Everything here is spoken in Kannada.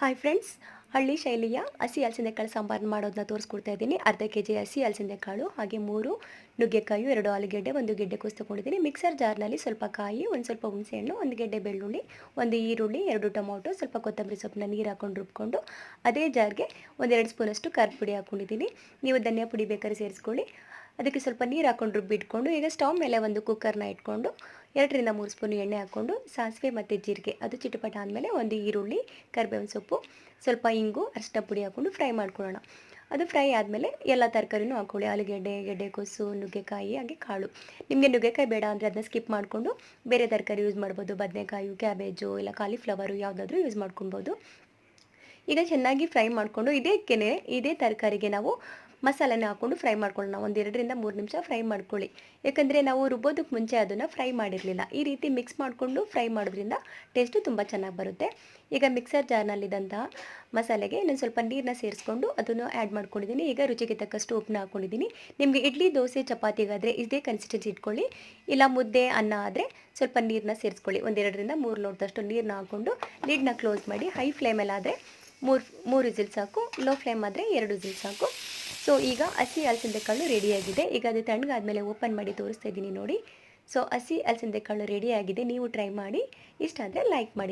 ಹಾಯ್ ಫ್ರೆಂಡ್ಸ್ ಹಳ್ಳಿ ಶೈಲಿಯ ಹಸಿ ಹಲಸಿಂದೆಕಾಳು ಸಾಂಬಾರು ಮಾಡೋದನ್ನ ತೋರಿಸ್ಕೊಡ್ತಾ ಇದ್ದೀನಿ. ಅರ್ಧ ಕೆ ಜಿ ಹಸಿ ಹಲಸಿಂದೆಕಾಳು ಹಾಗೆ ಮೂರು ನುಗ್ಗೆಕಾಯಿ, ಎರಡು ಆಲೂಗೆಡ್ಡೆ, ಒಂದು ಗೆಡ್ಡೆ ಕೋಸು ತೊಗೊಂಡಿದ್ದೀನಿ. ಮಿಕ್ಸರ್ ಜಾರ್ನಲ್ಲಿ ಸ್ವಲ್ಪ ಕಾಯಿ, ಒಂದು ಸ್ವಲ್ಪ ಹುಣಸೆಹಣ್ಣು ಒಂದು ಗೆಡ್ಡೆ ಬೆಳ್ಳುಳ್ಳಿ, ಒಂದು ಈರುಳ್ಳಿ, ಎರಡು ಟೊಮೊಟೊ, ಸ್ವಲ್ಪ ಕೊತ್ತಂಬರಿ ಸೊಪ್ಪನ್ನ ನೀರು ಹಾಕೊಂಡು ರುಬ್ಕೊಂಡು ಅದೇ ಜಾರ್ಗೆ ಒಂದೆರಡು ಸ್ಪೂನಷ್ಟು ಖಾರದ ಪುಡಿ ಹಾಕ್ಕೊಂಡಿದ್ದೀನಿ ನೀವು ಧನಿಯಾ ಪುಡಿ ಬೇಕಾದ್ರೆ ಸೇರಿಸ್ಕೊಳ್ಳಿ. ಅದಕ್ಕೆ ಸ್ವಲ್ಪ ನೀರು ಹಾಕೊಂಡು ರುಬ್ಬಿಟ್ಕೊಂಡು ಈಗ ಸ್ಟವ್ ಮೇಲೆ ಒಂದು ಕುಕ್ಕರ್ನ ಇಟ್ಕೊಂಡು ಎರಡರಿಂದ ಮೂರು ಸ್ಪೂನ್ ಎಣ್ಣೆ ಹಾಕ್ಕೊಂಡು ಸಾಸಿವೆ ಮತ್ತು ಜೀರಿಗೆ. ಅದು ಚಿಟಪಟ ಆದಮೇಲೆ ಒಂದು ಈರುಳ್ಳಿ, ಕರಿಬೇವಿನ ಸೊಪ್ಪು, ಸ್ವಲ್ಪ ಇಂಗು ಅರಿಶಿನ ಪುಡಿ ಹಾಕ್ಕೊಂಡು ಫ್ರೈ ಮಾಡ್ಕೊಳ್ಳೋಣ. ಅದು ಫ್ರೈ ಆದಮೇಲೆ ಎಲ್ಲ ತರಕಾರಿನೂ ಹಾಕ್ಕೊಳ್ಳಿ. ಆಲೂಗೆಡ್ಡೆ ಗೆಡ್ಡೆಕೋಸು ನುಗ್ಗೆಕಾಯಿ, ಹಾಗೆ ಕಾಳು. ನಿಮಗೆ ನುಗ್ಗೆಕಾಯಿ ಬೇಡ ಅಂದರೆ ಅದನ್ನ ಸ್ಕಿಪ್ ಮಾಡಿಕೊಂಡು ಬೇರೆ ತರಕಾರಿ ಯೂಸ್ ಮಾಡ್ಬೋದು. ಬದನೆಕಾಯಿ ಕ್ಯಾಬೇಜು ಇಲ್ಲ ಕಾಲಿಫ್ಲವರು ಯಾವುದಾದ್ರೂ ಯೂಸ್ ಮಾಡ್ಕೊಬೋದು ಈಗ ಚೆನ್ನಾಗಿ ಫ್ರೈ ಮಾಡಿಕೊಂಡು ಇದಕ್ಕೆನೆ ಇದೇ ತರಕಾರಿಗೆ ನಾವು ಮಸಾಲೆನ ಹಾಕ್ಕೊಂಡು ಫ್ರೈ ಮಾಡ್ಕೊಳ್ಳೋಣ. ಒಂದು ಎರಡರಿಂದ ಮೂರು ನಿಮಿಷ ಫ್ರೈ ಮಾಡ್ಕೊಳ್ಳಿ. ಯಾಕಂದರೆ ನಾವು ರುಬ್ಬೋದಕ್ಕೆ ಮುಂಚೆ ಅದನ್ನು ಫ್ರೈ ಮಾಡಿರಲಿಲ್ಲ. ಈ ರೀತಿ ಮಿಕ್ಸ್ ಮಾಡಿಕೊಂಡು ಫ್ರೈ ಮಾಡೋದ್ರಿಂದ ಟೇಸ್ಟು ತುಂಬ ಚೆನ್ನಾಗಿ ಬರುತ್ತೆ. ಈಗ ಮಿಕ್ಸರ್ ಜಾರ್ನಲ್ಲಿದ್ದಂತಹ ಮಸಾಲೆಗೆ ಇನ್ನೊಂದು ಸ್ವಲ್ಪ ನೀರನ್ನ ಸೇರಿಸ್ಕೊಂಡು ಅದನ್ನು ಆ್ಯಡ್ ಮಾಡ್ಕೊಂಡಿದ್ದೀನಿ. ಈಗ ರುಚಿಗೆ ತಕ್ಕಷ್ಟು ಉಪ್ಪನ್ನ ಹಾಕ್ಕೊಂಡಿದ್ದೀನಿ ನಿಮಗೆ ಇಡ್ಲಿ, ದೋಸೆ, ಚಪಾತಿಗಾದರೆ ಇದೇ ಕನ್ಸಿಸ್ಟೆನ್ಸಿ ಇಟ್ಕೊಳ್ಳಿ. ಇಲ್ಲ ಮುದ್ದೆ, ಅನ್ನ ಆದರೆ ಸ್ವಲ್ಪ ನೀರನ್ನ ಸೇರಿಸ್ಕೊಳ್ಳಿ. ಒಂದೆರಡರಿಂದ ಮೂರು ಲೋಟದಷ್ಟು ನೀರನ್ನ ಹಾಕ್ಕೊಂಡು ಲೀಡ್ನ ಕ್ಲೋಸ್ ಮಾಡಿ ಹೈ ಫ್ಲೇಮಲ್ಲಾದರೆ ಮೂರು ಮೂರು ವಿಸಿಲ್ ಸಾಕು. ಲೋ ಫ್ಲೇಮ್ ಆದರೆ ಎರಡು ವಿಸಿಲ್ ಸಾಕು. ಸೊ ಈಗ ಹಸಿ ಅಲಸಂದೆ ರೆಡಿಯಾಗಿದೆ ಈಗ ಅದು ತಣ್ಣಗಾದ್ಮೇಲೆ ಓಪನ್ ಮಾಡಿ ತೋರಿಸ್ತಾ ಇದ್ದೀನಿ ನೋಡಿ. ಸೊ ಹಸಿ ಅಲಸಂದೆ ಕಾಳು ರೆಡಿಯಾಗಿದೆ ನೀವು ಟ್ರೈ ಮಾಡಿ. ಇಷ್ಟ ಆದರೆ ಲೈಕ್ ಮಾಡಿ.